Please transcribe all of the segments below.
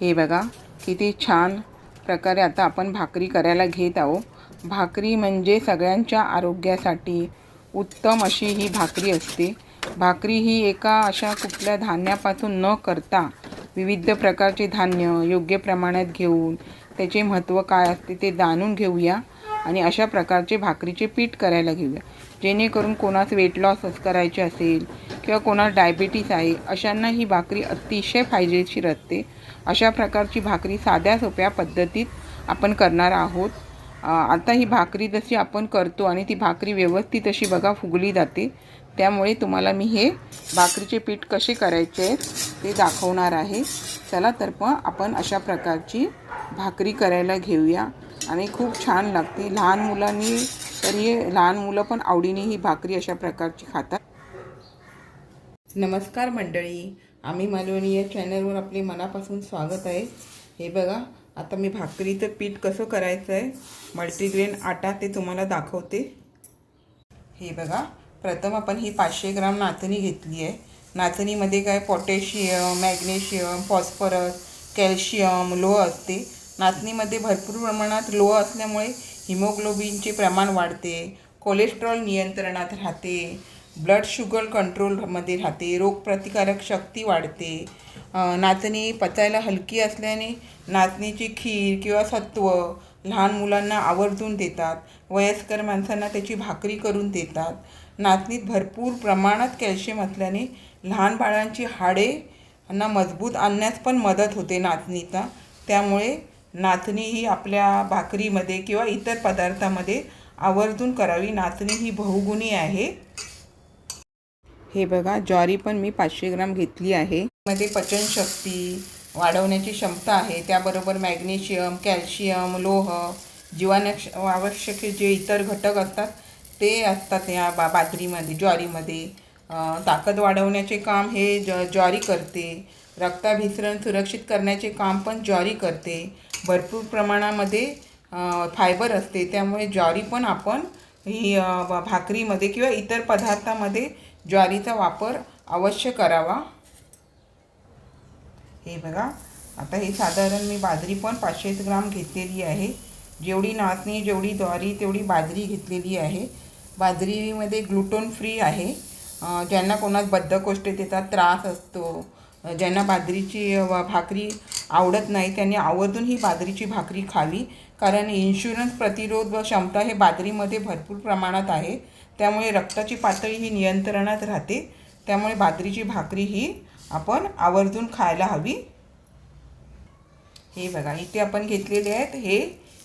हे बघा किती छान प्रकारे आता आपण भाकरी करायला घेत आहोत. भाकरी म्हणजे सगळ्यांच्या आरोग्यासाठी उत्तम अशी ही भाकरी असते. भाकरी ही एका अशा कुठल्या धान्यापासून न करता विविध प्रकारचे धान्य योग्य प्रमाणात घेऊन त्याचे महत्त्व काय असते ते जाणून घेऊया. आणि अशा प्रकारचे भाकरीचे पीठ करायला घेऊया. जेणेकरून कोणास वेट लॉस करायचे असेल किंवा कोणास डायबिटीस आहे अशांना ही भाकरी अतिशय फायदेशीर असते. अशा प्रकारची भाकरी साध्या सोप्या पद्धतीत आपण करणार आहोत. आता ही भाकरी जशी आपण करतो आणि ती भाकरी व्यवस्थित अशी बघा फुगली जाते त्यामुळे तुम्हाला मी हे भाकरीचे पीठ कसे करायचे ते दाखवणार आहे. चला तर मग आपण अशा प्रकारची भाकरी करायला घेऊया. आणि खूप छान लागते. लहान मुलांनी तरी लहान मुलं पण आवडीने ही भाकरी अशा प्रकारची खातात. नमस्कार मंडळी. आम्ही मालवणी या चॅनलवर आपले मनापासून स्वागत आहे. हे बघा आता मी भाकरीचं पीठ कसं करायचं आहे मल्टीग्रेन आटा ते तुम्हाला दाखवते. हे बघा प्रथम आपण ही पाचशे ग्राम नाचणी घेतली आहे. नाचणीमध्ये काय पोटॅशियम मॅग्नेशियम फॉस्फरस कॅल्शियम लोह असते. नाचणीमध्ये भरपूर प्रमाणात लोह असल्यामुळे हिमोग्लोबिनचे प्रमाण वाढते कोलेस्ट्रॉल नियंत्रणात राहते ब्लड शुगर कंट्रोलमध्ये राहते रोगप्रतिकारक शक्ती वाढते. नाचणी पचायला हलकी असल्याने नाचणीची खीर किंवा सत्व लहान मुलांना आवर्जून देतात वयस्कर माणसांना त्याची भाकरी करून देतात. नाचणीत भरपूर प्रमाणात कॅल्शियम असल्याने लहान बाळांची हाडे यांना मजबूत आणण्यास पण मदत होते नाचणीचा त्यामुळे नाचणी ही आपल्या भाकरीमध्ये किंवा इतर पदार्थामध्ये आवर्जून करावी. नाचणी ही बहुगुणी आहे. हे बघा ज्वारी पण मी पाचशे ग्राम घेतली आहे. मध्ये पचनशक्ती वाढवण्याची क्षमता आहे. त्याबरोबर मॅग्नेशियम कॅल्शियम लोह जीवाणक्ष आवश्यक जे इतर घटक असतात ते असतात या बा बाजरीमध्ये ज्वारीमध्ये. ताकद वाढवण्याचे काम हे ज ज्वारी करते. रक्ताभिसरण सुरक्षित करण्याचे काम पण ज्वारी करते. भरपूर प्रमाणामध्ये फायबर असते. त्यामुळे ज्वारी पण आपण ही भाकरीमध्ये किंवा इतर पदार्थामध्ये ज्वारीचा वापर अवश्य करावा. हे बघा. आता हे साधारण मी बाजरी पण पाचशे ग्राम घेतलेली आहे. जेवढी नाचणी जेवढी ज्वारी तेवढी बाजरी घेतलेली आहे. बाजरीमध्ये ग्लुटोन फ्री आहे. ज्यांना कोणास बद्धकोष्ठतेचा त्रास असतो ज्यांना बाजरीची भाकरी आवडत नाही. त्यांनी आवर्जून ही बाजरीची भाकरी खावी कारण इन्शुरन्स प्रतिरोध व क्षमता हे बाजरीमध्ये भरपूर प्रमाणात आहे. त्यामुळे रक्ताची पातळी ही नियंत्रणात राहते. त्यामुळे बाजरीची भाकरी ही आपण आवर्जून खायला हवी. हे बघा इथे आपण घेतलेले आहेत हे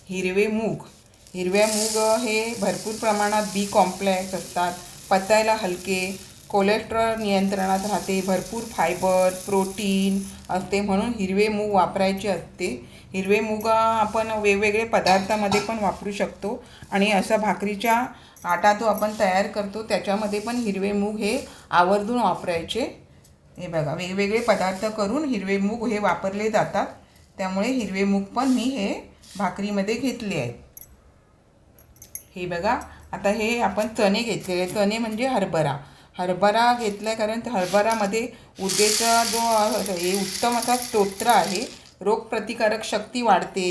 हिरवे मूग. हिरव्या मूग हे भरपूर प्रमाणात बी कॉम्प्लेक्स असतात. पचायला हलके कोलेस्ट्रॉल नियंत्रणात राहते भरपूर फायबर प्रोटीन असते म्हणून हिरवे मूग वापरायचे असते. हिरवे मूग आपण वेगवेगळे पदार्थामध्ये पण वापरू शकतो आणि असा भाकरीच्या आटा जो आपण तयार करतो त्याच्यामध्ये पण हिरवे मूग हे आवर्जून वापरायचे. हे बघा वेगवेगळे पदार्थ करून हिरवे मूग हे वापरले जातात. त्यामुळे हिरवे मूग पण मी हे भाकरीमध्ये घेतले आहेत. हे बघा आता हे आपण चणे घेतलेले चणे म्हणजे हरभरा. हरभरा घेतला आहे कारण हरभरामध्ये उद्देचा जो हे उत्तम असा स्तोत्र आहे रोगप्रतिकारक शक्ती वाढते.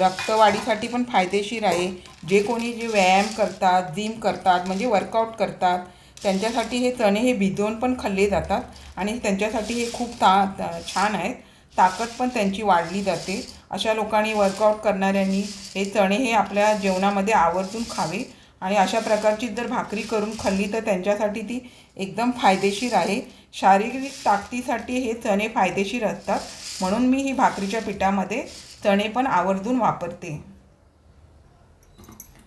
रक्तवाढीसाठी पण फायदेशीर आहे. जे कोणी जे व्यायाम करतात जिम करतात म्हणजे वर्कआउट करतात त्यांच्यासाठी हे चणे हे भिजवून पण खाल्ले जातात आणि त्यांच्यासाठी हे खूप ता- छान आहेत. ताकद पण त्यांची वाढली जाते. अशा लोकांनी वर्कआउट करणाऱ्यांनी हे चणे हे आपल्या जेवणामध्ये आवर्जून खावे. आणि अशा प्रकारची जर भाकरी करून खाल्ली तर त्यांच्यासाठी ती एकदम फायदेशीर आहे. शारीरिक ताकदीसाठी हे चणे फायदेशीर असतात. म्हणून मी ही भाकरीच्या पिठामध्ये चणे पण आवर्जून वापरते.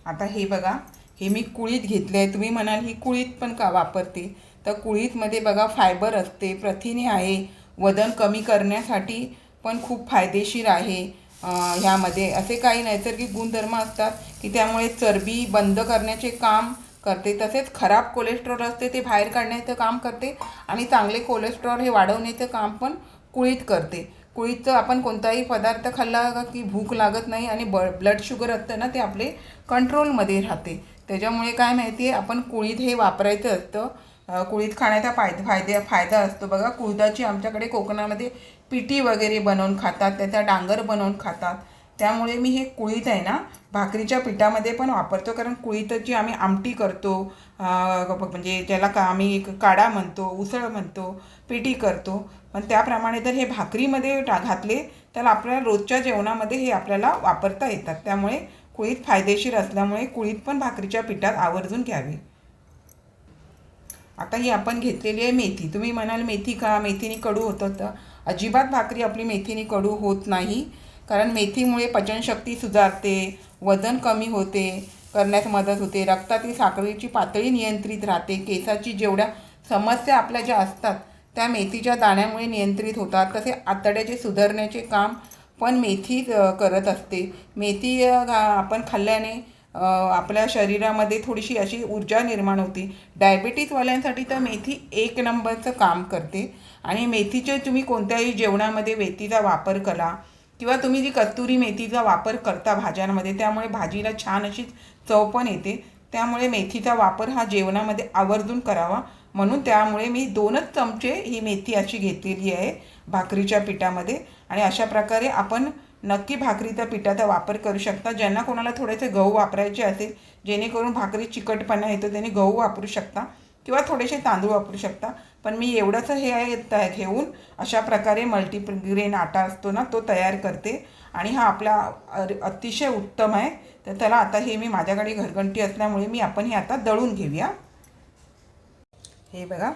आता हे बघा हे मी कुळीत घेतले आहे. तुम्ही म्हणाल ही कुळीत पण का वापरते? तर कुळीतमध्ये बघा फायबर असते प्रथिने आहे. वजन कमी करण्यासाठी पण खूप फायदेशीर आहे. ह्यामध्ये असे काही नैसर्गिक गुणधर्म असतात की त्यामुळे चरबी बंद करण्याचे काम करते तसेच खराब कोलेस्ट्रॉल असते ते बाहेर काढण्याचं काम करते आणि चांगले कोलेस्ट्रॉल हे वाढवण्याचं काम पण कुळीत करते. कुळीतचं आपण कोणताही पदार्थ खाल्ला की भूक लागत नाही आणि ब ब्लड शुगर असतं ना ते आपले कंट्रोलमध्ये राहते. त्याच्यामुळे काय माहिती आहे आपण कुळीत हे वापरायचं असतं. कुळीत खाण्याचा फायदा फायदे फायदा असतो. बघा कुळदाची आमच्याकडे कोकणामध्ये पिठी वगैरे बनवून खातात त्याचा डांगर बनवून खातात. त्यामुळे मी हे कुळीत आहे ना भाकरीच्या पिठामध्ये पण वापरतो. कारण कुळीतची आम्ही आमटी करतो. म्हणजे ज्याला का आम्ही एक काढा म्हणतो उसळ म्हणतो पिठी करतो. पण त्याप्रमाणे जर हे भाकरीमध्ये टा घातले तर आपल्याला रोजच्या जेवणामध्ये हे आपल्याला वापरता येतात. त्यामुळे कुळीत फायदेशीर असल्यामुळे कुळीत पण भाकरीच्या पिठात आवर्जून घ्यावी. आता ही आपण घेतलेली आहे मेथी. तुम्ही म्हणाल मेथी का मेथीने कडू होतं तर. अजिबात भाकरी आपली मेथीने कडू होत नाही. कारण मेथीमुळे पचनशक्ती सुधारते वजन कमी होते करण्यास मदत होते. रक्तातील साखरेची पातळी नियंत्रित राहते. केसाची जेवढ्या समस्या आपल्या ज्या असतात त्या मेथीच्या दाण्यामुळे नियंत्रित होतात. तसे आतड्याचे सुधारण्याचे काम पण मेथी करत असते. मेथी आपण खाल्ल्याने आपल्या शरीरामध्ये थोडीशी अशी ऊर्जा निर्माण होती. डायबिटीजवाल्यांसाठी तर मेथी एक नंबरचं काम करते. आणि मेथीचे तुम्ही कोणत्याही जेवणामध्ये मेथीचा वापर करा किंवा तुम्ही जी कस्तुरी मेथीचा वापर करता भाज्यांमध्ये त्यामुळे भाजीला छान अशी चव पण येते. त्यामुळे मेथीचा वापर हा जेवणामध्ये आवर्जून करावा. म्हणून त्यामुळे मी दोनच चमचे ही मेथी अशी घेतलेली आहे भाकरीच्या पिठामध्ये. आणि अशा प्रकारे आपण नक्की भाकरीचा पिठाचा वापर करू शकता. ज्यांना कोणाला थोडेसे गहू वापरायचे असेल जेणेकरून भाकरी चिकटपणा येतो त्याने गहू वापरू शकता किंवा थोडेसे तांदूळ वापरू शकता. पण मी एवढंच हे आहे घेऊन अशा प्रकारे मल्टीग्रेन आटा असतो ना तो तयार करते. आणि हा आपला अतिशय उत्तम आहे. तर त्याला आता हे मी माझ्याकडे घरघंटी असल्यामुळे मी आपण हे आता दळून घेऊया. हे बघा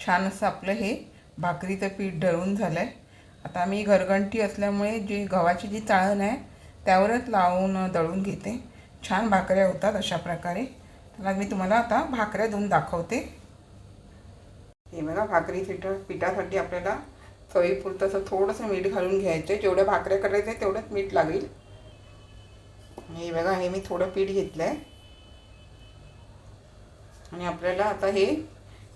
छान असं आपलं हे भाकरीचं पीठ दळून झालं आहे आता मी घरघंटी असल्यामुळे जी गव्हाची जी चाळण आहे त्यावरच लावून दळून घेते. छान भाकऱ्या होतात अशा प्रकारे. तर मी तुम्हाला आता भाकऱ्या देऊन दाखवते. हे बघा भाकरी पिठ पिठासाठी आपल्याला चवीपुरतं असं थोडंसं मीठ घालून घ्यायचं आहे जेवढ्या भाकऱ्या करायच्या तेवढंच मीठ लागेल. हे बघा हे मी थोडं पीठ घेतलं आहे आणि आपल्याला आता हे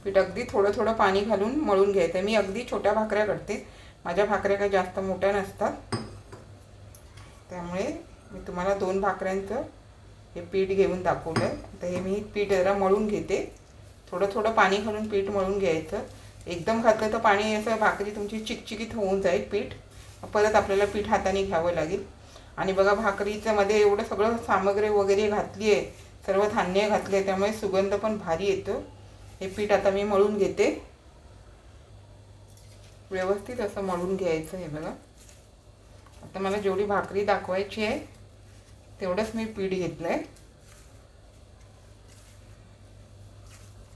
पीठ अगदी थोडं थोडं पाणी घालून मळून घ्यायचं आहे मी अगदी छोट्या भाकऱ्या करते. माझ्या भाकऱ्या काही जास्त मोठ्या नसतात. त्यामुळे मी तुम्हाला दोन भाकऱ्यांचं हे पीठ घेऊन दाखवलं आहे तर हे मी पीठ जरा मळून घेते. थोडं थोडं पाणी घालून पीठ मळून घ्यायचं. एकदम घातलं तर पाणी असं भाकरी तुमची चिकचिकीत होऊन जाईल पीठ. परत आपल्याला पीठ हाताने घ्यावं लागेल. आणि बघा भाकरीचं मध्ये एवढं सगळं सामग्री वगैरे घातली आहे. सर्व धान्य घातले आहे त्यामुळे सुगंध पण भारी येतो. हे पीठ आता मी मळून घेते. व्यवस्थित असं मळून घ्यायचं हे बघा. आता मला जेवढी भाकरी दाखवायची आहे तेवढंच मी पीठ घेतलं आहे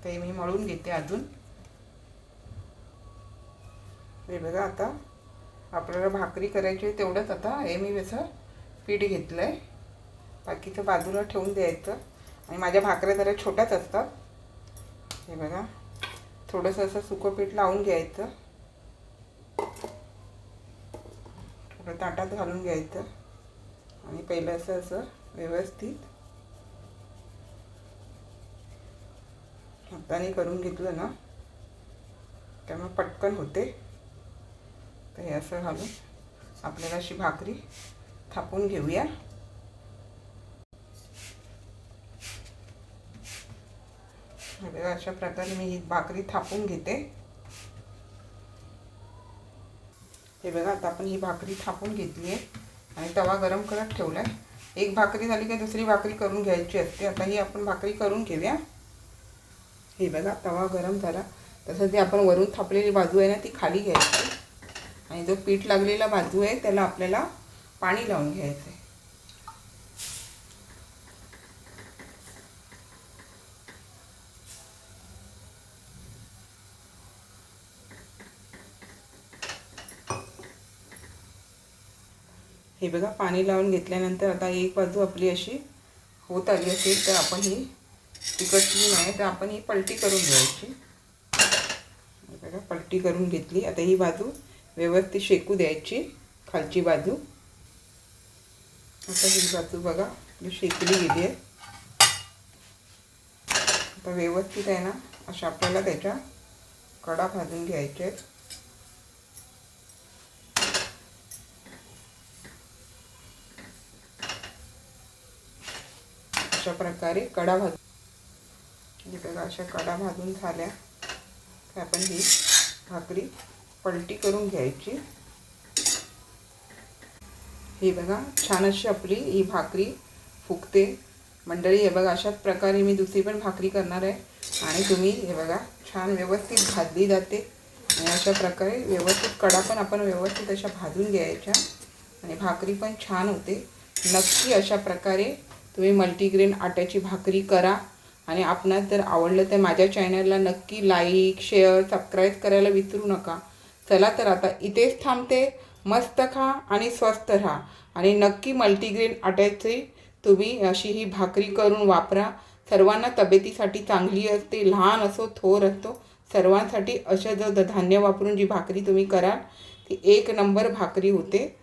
ते मी मळून घेते अजून. हे बघा आता आपल्याला भाकरी करायची आहे तेवढंच आता हे मी असं पीठ घेतलं आहे बाकीचं बाजूला ठेवून द्यायचं. आणि माझ्या भाकऱ्या जरा छोट्याच असतात. हे बघा. थोडंसं असं सुकं पीठ लावून घ्यायचं. थोडं ताटात घालून घ्यायचं. आणि पहिलं असं असं व्यवस्थित हाताने करून घेतलं ना त्यामुळे पटकन होते. तर हे असं घालून आपल्याला अशी भाकरी थापून घेऊया. अशा प्रकारे मी ही भाकरी थापून घेते. हे बघा आता आपण ही भाकरी थापून घेतली आहे आणि तवा गरम करत ठेवला आहे एक भाकरी झाली की दुसरी भाकरी करून घ्यायची असते. आता ही आपण भाकरी करून घेऊया. हे बघा तवा गरम झाला. तसं जी आपण वरून थापलेली बाजू आहे ना ती खाली घ्यायची. आणि जो पीठ लागलेला बाजू आहे त्याला आपल्याला पाणी लावून घ्यायचं आहे हे बघा पाणी लावून घेतल्यानंतर आता एक बाजू आपली अशी होत आली असेल तर आपण ही तिकटली नाही तर आपण ही पलटी करून घ्यायची. बघा पलटी करून घेतली. आता ही बाजू व्यवस्थित शेकू द्यायची खालची बाजू. आता ही बाजू बघा आपली शेकली गेली आहे. आता व्यवस्थित आहे ना अशा आपल्याला त्याच्या कडा भाजून घ्यायच्या आहेत. अशा प्रकारे कडा भाजून हे बघा अशा कडा भाजून झाल्या. की आपण ही भाकरी पलटी करून घ्यायची. हे बघा छान अशी आपली ही भाकरी फुगते. मंडळी हे बघा अशाच प्रकारे मी दुसरी पण भाकरी करणार आहे. आणि तुम्ही हे बघा छान व्यवस्थित भाजली जाते. आणि अशा प्रकारे व्यवस्थित कडा पण आपण व्यवस्थित अशा भाजून घ्यायच्या. आणि भाकरी पण छान होते. नक्की अशा प्रकारे तुम्ही मल्टीग्रेन आट्याची भाकरी करा. आणि आपणास जर आवडलं तर माझ्या चॅनलला नक्की लाईक शेअर सबस्क्राईब करायला विसरू नका. चला तर आता इथेच थांबते. मस्त खा आणि स्वस्त राहा. आणि नक्की मल्टीग्रेन आट्याची तुम्ही अशी ही भाकरी करून वापरा. सर्वांना तब्येतीसाठी चांगली असते लहान असो थोर असतो सर्वांसाठी अशा जर धान्य वापरून जी भाकरी तुम्ही कराल ती एक नंबर भाकरी होते.